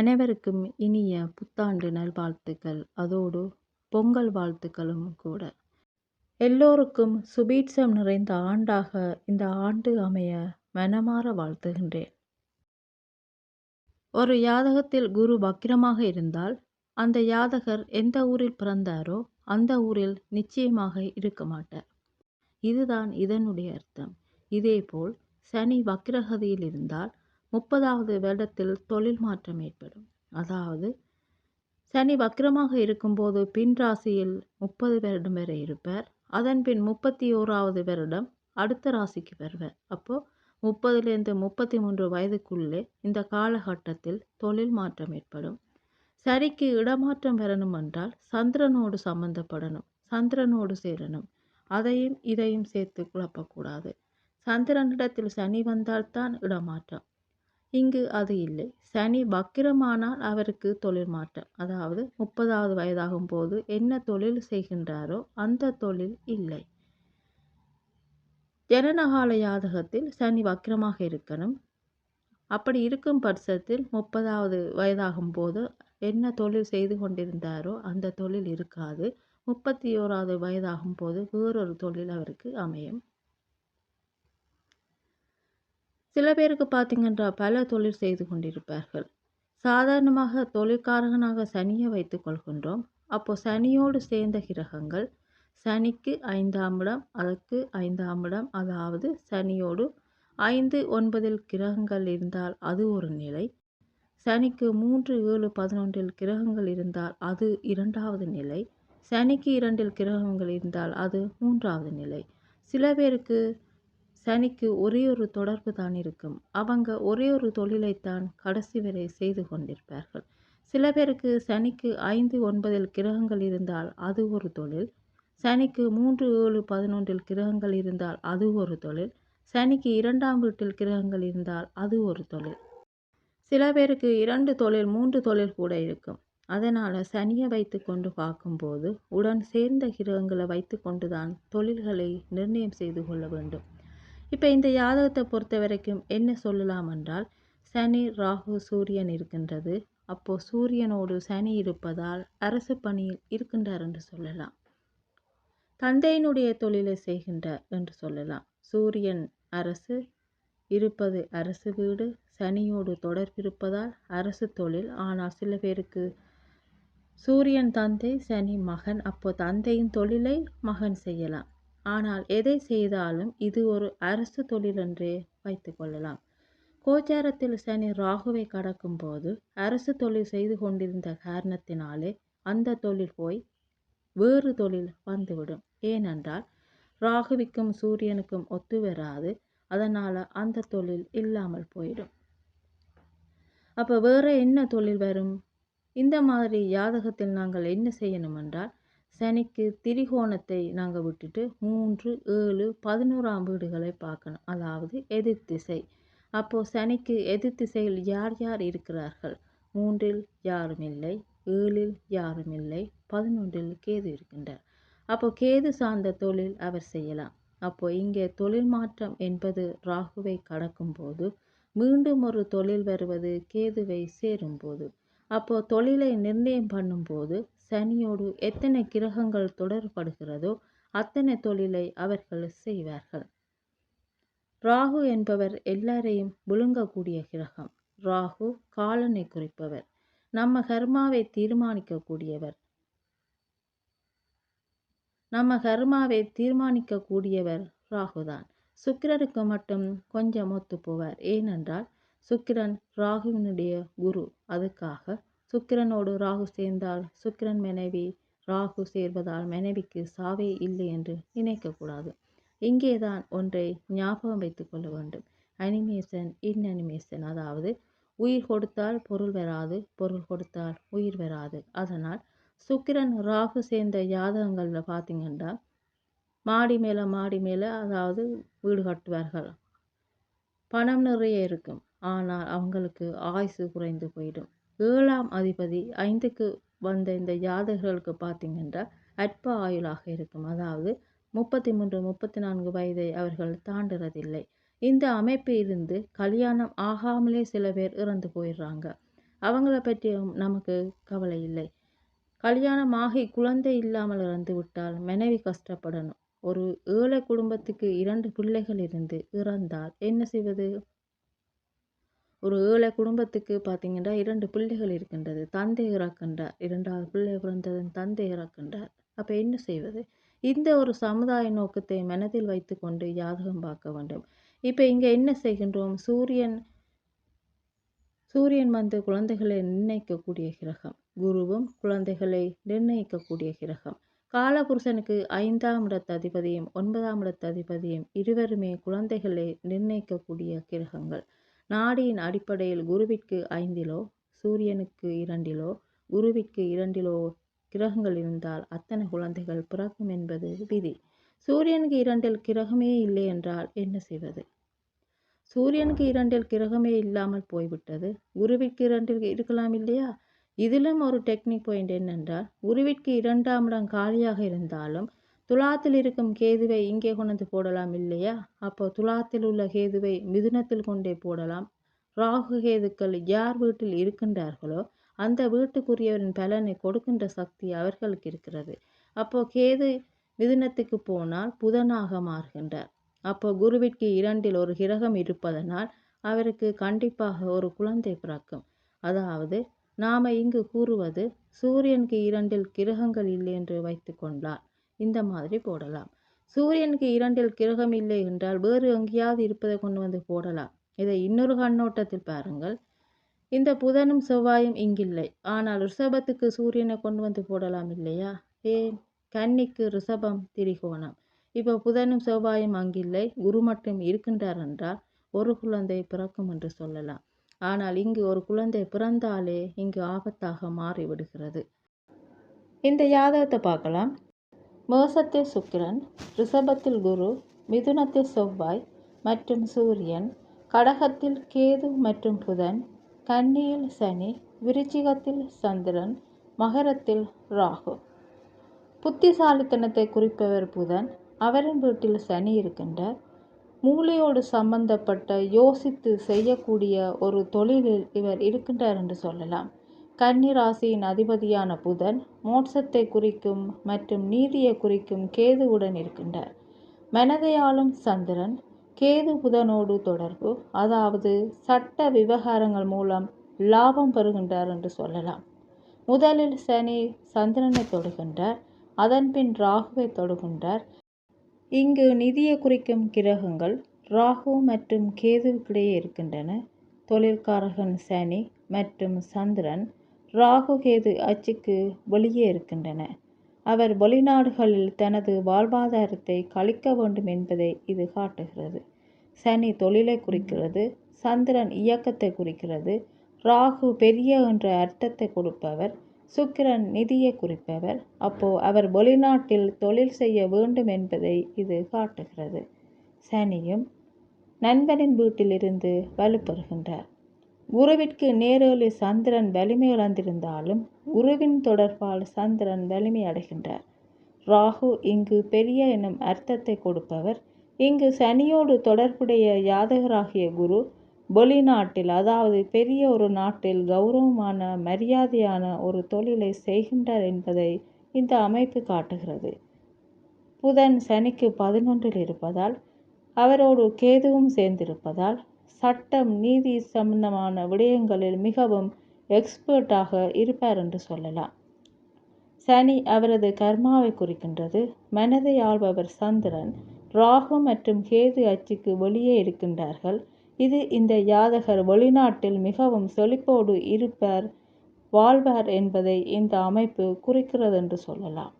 அனைவருக்கும் இனிய புத்தாண்டு நல்வாழ்த்துக்கள். அதோடு பொங்கல் வாழ்த்துக்களும் கூட. எல்லோருக்கும் சுபீட்சம் நிறைந்த ஆண்டாக இந்த ஆண்டு அமைய மனமாற வாழ்த்துகின்றேன். ஒரு யாதகத்தில் குரு வக்கிரமாக இருந்தால் அந்த யாதகர் எந்த ஊரில் பிறந்தாரோ அந்த ஊரில் நிச்சயமாக இருக்க மாட்டார். இதுதான் இதனுடைய அர்த்தம். இதேபோல் சனி வக்கிரகதியில் இருந்தால் முப்பதாவது வருடத்தில் தொழில் மாற்றம் ஏற்படும். அதாவது சனி வக்கிரமாக இருக்கும்போது பின் ராசியில் முப்பது வருடம் வரை இருப்பார். அதன் பின் முப்பத்தி ஓராவது வருடம் அடுத்த ராசிக்கு வருவார். அப்போது முப்பதுலேருந்து முப்பத்தி மூன்று வயதுக்குள்ளே இந்த காலகட்டத்தில் தொழில் மாற்றம் ஏற்படும். சரிக்கு இடமாற்றம் வரணும் என்றால் சந்திரனோடு சம்பந்தப்படணும். சந்திரனோடு சேரணும். அதையும் இதையும் சேர்த்து குழப்பக்கூடாது. சந்திரனிடத்தில் சனி வந்தால்தான் இடமாற்றம். இங்கு அது இல்லை. சனி வக்கிரமானால் அவருக்கு தொழில் மாற்றம். அதாவது முப்பதாவது வயதாகும் போது என்ன தொழில் செய்கின்றாரோ அந்த தொழில் இல்லை. ஜனனகால யாதகத்தில் சனி வக்கிரமாக இருக்கணும். அப்படி இருக்கும் பட்சத்தில் முப்பதாவது வயதாகும் போது என்ன தொழில் செய்து கொண்டிருந்தாரோ அந்த தொழில் இருக்காது. முப்பத்தி ஓராவது வயதாகும் போது வேறொரு தொழில் அவருக்கு அமையும். சில பேருக்கு பார்த்தீங்கன்னா பல தொழில் செய்து கொண்டிருப்பார்கள். சாதாரணமாக தொழிற்காரகனாக சனியை வைத்துக் கொள்கின்றோம். அப்போ சனியோடு சேர்ந்த கிரகங்கள் சனிக்கு ஐந்தாம் இடம் அதற்கு ஐந்தாம் இடம் அதாவது சனியோடு ஐந்து ஒன்பதில் கிரகங்கள் இருந்தால் அது ஒரு நிலை. சனிக்கு மூன்று ஏழு பதினொன்றில் கிரகங்கள் இருந்தால் அது இரண்டாவது நிலை. சனிக்கு இரண்டில் கிரகங்கள் இருந்தால் அது மூன்றாவது நிலை. சில பேருக்கு சனிக்கு ஒரே ஒரு தொடர்பு தான் இருக்கும். அவங்க ஒரே ஒரு தொழிலைத்தான் கடைசி வரை செய்து கொண்டிருப்பார்கள். சில பேருக்கு சனிக்கு ஐந்து ஒன்பதில் கிரகங்கள் இருந்தால் அது ஒரு தொழில். சனிக்கு மூன்று ஏழு பதினொன்றில் கிரகங்கள் இருந்தால் அது ஒரு தொழில். சனிக்கு இரண்டாம் வீட்டில் கிரகங்கள் இருந்தால் அது ஒரு தொழில். சில பேருக்கு இரண்டு தொழில் மூன்று தொழில் கூட இருக்கும். அதனால் சனியை வைத்து கொண்டு பார்க்கும்போது உடன் சேர்ந்த கிரகங்களை வைத்து கொண்டு தான் தொழில்களை நிர்ணயம் செய்து கொள்ள வேண்டும். இப்போ இந்த யாதகத்தை பொறுத்த வரைக்கும் என்ன சொல்லலாம் என்றால் சனி ராகு சூரியன் இருக்கின்றது. அப்போது சூரியனோடு சனி இருப்பதால் அரசு பணியில் இருக்கின்றார் என்று சொல்லலாம். தந்தையினுடைய தொழிலை செய்கின்றார் என்று சொல்லலாம். சூரியன் அரசு இருப்பது அரசு வீடு சனியோடு தொடர்பிருப்பதால் அரசு தொழில். ஆனால் சில பேருக்கு சூரியன் தந்தை சனி மகன். அப்போ தந்தையின் தொழிலை மகன் செய்யலாம். ஆனால் எதை செய்தாலும் இது ஒரு அரசு தொழில் என்றே வைத்து கொள்ளலாம். கோச்சாரத்தில் சனி ராகுவை கடக்கும்போது அரசு தொழில் செய்து கொண்டிருந்த காரணத்தினாலே அந்த தொழில் போய் வேறு தொழில் வந்துவிடும். ஏனென்றால் ராகுவிக்கும் சூரியனுக்கும் ஒத்து வராது. அதனால் அந்த தொழில் இல்லாமல் போயிடும். அப்போ வேறு என்ன தொழில் வரும்? இந்த மாதிரி ஜாதகத்தில் நாங்கள் என்ன செய்யணும் என்றால் சனிக்கு திரிகோணத்தை நாங்கள் விட்டுட்டு மூன்று ஏழு பதினோராம் வீடுகளை பார்க்கணும். அதாவது எதிர் திசை. அப்போது சனிக்கு எதிர் திசையில் யார் யார் இருக்கிறார்கள்? மூன்றில் யாரும் இல்லை ஏழில் யாரும் இல்லை பதினொன்றில் கேது இருக்கின்றார். அப்போ கேது சார்ந்த தொழில் அவர் செய்யலாம். அப்போ இங்கே தொழில் மாற்றம் என்பது ராகுவை கடக்கும்போது மீண்டும் ஒரு தொழில் வருவது கேதுவை சேரும்போது அப்போ தொழிலை நிர்ணயம் பண்ணும்போது சனியோடு எத்தனை கிரகங்கள் தொடர்படுகிறதோ அத்தனை தொழிலை அவர்கள் செய்வார்கள். ராகு என்பவர் எல்லாரையும் விழுங்கக்கூடிய கிரகம். ராகு காலனை குறிப்பவர். நம்ம கர்மாவை தீர்மானிக்கக்கூடியவர். நம்ம கர்மாவை தீர்மானிக்கக்கூடியவர் ராகுதான். சுக்கிரனுக்கு மட்டும் கொஞ்சம் ஒத்து போவார் ஏனென்றால் சுக்கிரன் ராகுவினுடைய குரு. அதுக்காக சுக்கிரனோடு ராகு சேர்ந்தால் சுக்கிரன் மனைவி ராகு சேர்வதால் மனைவிக்கு சாவே இல்லை என்று நினைக்கக்கூடாது. இங்கேதான் ஒன்றை ஞாபகம் வைத்துக் கொள்ள வேண்டும். அனிமேஷன் இன் அனிமேஷன் அதாவது உயிர் கொடுத்தால் பொருள் வராது பொருள் கொடுத்தால் உயிர் வராது. அதனால் சுக்கிரன் ராகு சேர்ந்த ஜாதகங்களில் பார்த்தீங்கன்னா மாடி மேலே மாடி மேலே அதாவது வீடு கட்டுவார்கள். பணம் நிறைய இருக்கும். ஆனால் அவங்களுக்கு ஆயுசு குறைந்து போயிடும். ஏழாம் அதிபதி ஐந்துக்கு வந்த இந்த ஜாதகர்களுக்கு பார்த்தீங்கன்னா அற்ப ஆயுளாக இருக்கும். அதாவது முப்பத்தி மூன்று முப்பத்தி நான்கு வயதை அவர்கள் தாண்டுறதில்லை. இந்த அமைப்பு இருந்து கல்யாணம் ஆகாமலே சில பேர் இறந்து போயிடுறாங்க. அவங்கள பற்றியும் நமக்கு கவலை இல்லை. கல்யாணமாகி குழந்தை இல்லாமல் இறந்து விட்டால் மனைவி கஷ்டப்படணும். ஒரு ஏழை குடும்பத்துக்கு இரண்டு பிள்ளைகள் இருந்து இறந்தால் என்ன செய்வது? ஒரு ஏழை குடும்பத்துக்கு பார்த்தீங்கன்னா இரண்டு பிள்ளைகள் இருக்கின்றது. தந்தை இறக்கின்றார் இரண்டாவது பிள்ளை பிறந்ததன் தந்தை இறக்கின்றார் அப்போ என்ன செய்வது? இந்த ஒரு சமுதாய நோக்கத்தை மனதில் வைத்துக்கொண்டு ஜாதகம் பார்க்க வேண்டும். இப்போ இங்கே என்ன செய்கின்றோம்? சூரியன் சூரியன் வந்து குழந்தைகளை நிர்ணயிக்கக்கூடிய கிரகம். குருவும் குழந்தைகளை நிர்ணயிக்கக்கூடிய கிரகம். காலபுருஷனுக்கு ஐந்தாம் இடத்து அதிபதியும் ஒன்பதாம் இடத்து அதிபதியும் இருவருமே குழந்தைகளை நிர்ணயிக்கக்கூடிய கிரகங்கள். நாடியின் அடிப்படையில் குருவிற்கு ஐந்திலோ சூரியனுக்கு இரண்டிலோ குருவிற்கு இரண்டிலோ கிரகங்கள் இருந்தால் அத்தனை குழந்தைகள் பிறக்கும் என்பது விதி. சூரியனுக்கு இரண்டில் கிரகமே இல்லை என்றால் என்ன செய்வது? சூரியனுக்கு இரண்டில் கிரகமே இல்லாமல் போய்விட்டது. குருவிற்கு இரண்டில் இருக்கலாம் இல்லையா? இதிலும் ஒரு டெக்னிக் பாயிண்ட் என்னென்றால் குருவிற்கு இரண்டாம் இடம் காலியாக இருந்தாலும் துலாத்தில் இருக்கும் கேதுவை இங்கே கொண்டு போடலாம் இல்லையா? அப்போ துலாத்தில் உள்ள கேதுவை மிதுனத்தில் கொண்டே போடலாம். ராகு கேதுக்கள் யார் வீட்டில் இருக்கின்றார்களோ அந்த வீட்டுக்குரியவரின் பலனை கொடுக்கின்ற சக்தி அவர்களுக்கு இருக்கிறது. அப்போ கேது மிதுனத்துக்கு போனால் புதனாக மாறுகின்றார். அப்போ குருவிற்கு இரண்டில் ஒரு கிரகம் இருப்பதனால் அவருக்கு கண்டிப்பாக ஒரு குழந்தை பிறக்கும். அதாவது நாம் இங்கு கூறுவது சூரியனுக்கு இரண்டில் கிரகங்கள் இல்லை என்று வைத்து கொண்டார் இந்த மாதிரி போடலாம். சூரியனுக்கு இரண்டில் கிரகம் இல்லை என்றால் வேறு எங்கேயாவது இருப்பதை கொண்டு வந்து போடலாம். இதை இன்னொரு கண்ணோட்டத்தில் பாருங்கள். இந்த புதனும் செவ்வாயும் இங்கில்லை. ஆனால் ரிஷபத்துக்கு சூரியனை கொண்டு வந்து போடலாம் இல்லையா? ஏன்? கன்னிக்கு ரிஷபம் திரிகோணம். இப்போ புதனும் செவ்வாயும் அங்கில்லை. குரு மட்டும் இருக்கின்றார் என்றால் ஒரு குழந்தை பிறக்கும் என்று சொல்லலாம். ஆனால் இங்கு ஒரு குழந்தை பிறந்தாலே இங்கு ஆபத்தாக மாறிவிடுகிறது. இந்த யாதகத்தை பார்க்கலாம். மேசத்தில் சுக்கிரன் ரிஷபத்தில் குரு மிதுனத்தில் செவ்வாய் மற்றும் சூரியன் கடகத்தில் கேது மற்றும் புதன் கன்னியில் சனி விருச்சிகத்தில் சந்திரன் மகரத்தில் ராகு. புத்திசாலித்தனத்தை குறிப்பவர் புதன். அவரின் வீட்டில் சனி இருக்கின்றார். மூளையோடு சம்பந்தப்பட்ட யோசித்து செய்யக்கூடிய ஒரு தொழிலில் இவர் இருக்கின்றார் என்று சொல்லலாம். கன்னிராசியின் அதிபதியான புதன் மோட்சத்தை குறிக்கும் மற்றும் நீதியை குறிக்கும் கேதுவுடன் இருக்கின்றார். மனதையாளும் சந்திரன் கேது புதனோடு தொடர்பு அதாவது சட்ட விவகாரங்கள் மூலம் லாபம் பெறுகின்றார் என்று சொல்லலாம். முதலில் சனி சந்திரனை தொடுகின்றார் அதன்பின் ராகுவை தொடுகின்றார். இங்கு நிதியை குறிக்கும் கிரகங்கள் ராகு மற்றும் கேதுவுக்கிடையே இருக்கின்றன. தொழில்காரகன் சனி மற்றும் சந்திரன் ராகு கேது அச்சுக்கு வெளியே இருக்கின்றன. அவர் வெளிநாடுகளில் தனது வாழ்வாதாரத்தை கழிக்க வேண்டும் என்பதை இது காட்டுகிறது. சனி தொழிலை குறிக்கிறது சந்திரன் இயக்கத்தை குறிக்கிறது ராகு பெரிய என்ற அர்த்தத்தை கொடுப்பவர் சுக்கிரன் நிதியை குறிப்பவர். அப்போ அவர் வெளிநாட்டில் தொழில் செய்ய வேண்டும் என்பதை இது காட்டுகிறது. சனியும் நண்பனின் வீட்டிலிருந்து வலுப்பெறுகின்றார். குருவிற்கு நேரேலி சந்திரன் வலிமை இழந்திருந்தாலும் குருவின் தொடர்பால் சந்திரன் வலிமை அடைகின்றார். ராகு இங்கு பெரிய எனும் அர்த்தத்தை கொடுப்பவர். இங்கு சனியோடு தொடர்புடைய யாதகராகிய குரு வெளிநாட்டில் அதாவது பெரிய ஒரு நாட்டில் கௌரவமான மரியாதையான ஒரு தொழிலை செய்கின்றார் என்பதை இந்த அமைப்பு காட்டுகிறது. புதன் சனிக்கு பதினொன்றில் இருப்பதால் அவரோடு கேதுவும் சேர்ந்திருப்பதால் சட்டம் நீதி சம்பந்தமான விடயங்களில் மிகவும் எக்ஸ்பர்ட்டாக இருப்பார் என்று சொல்லலாம். சனி அவரது கர்மாவை குறிக்கின்றது. மனதை ஆள்பவர் சந்திரன். ராகு மற்றும் கேது அச்சுக்கு வெளியே இருக்கின்றார்கள். இது இந்த யாதகர் வெளிநாட்டில் மிகவும் செழிப்போடு இருப்பார் வாழ்வார் என்பதை இந்த அமைப்பு குறிக்கிறது என்று சொல்லலாம்.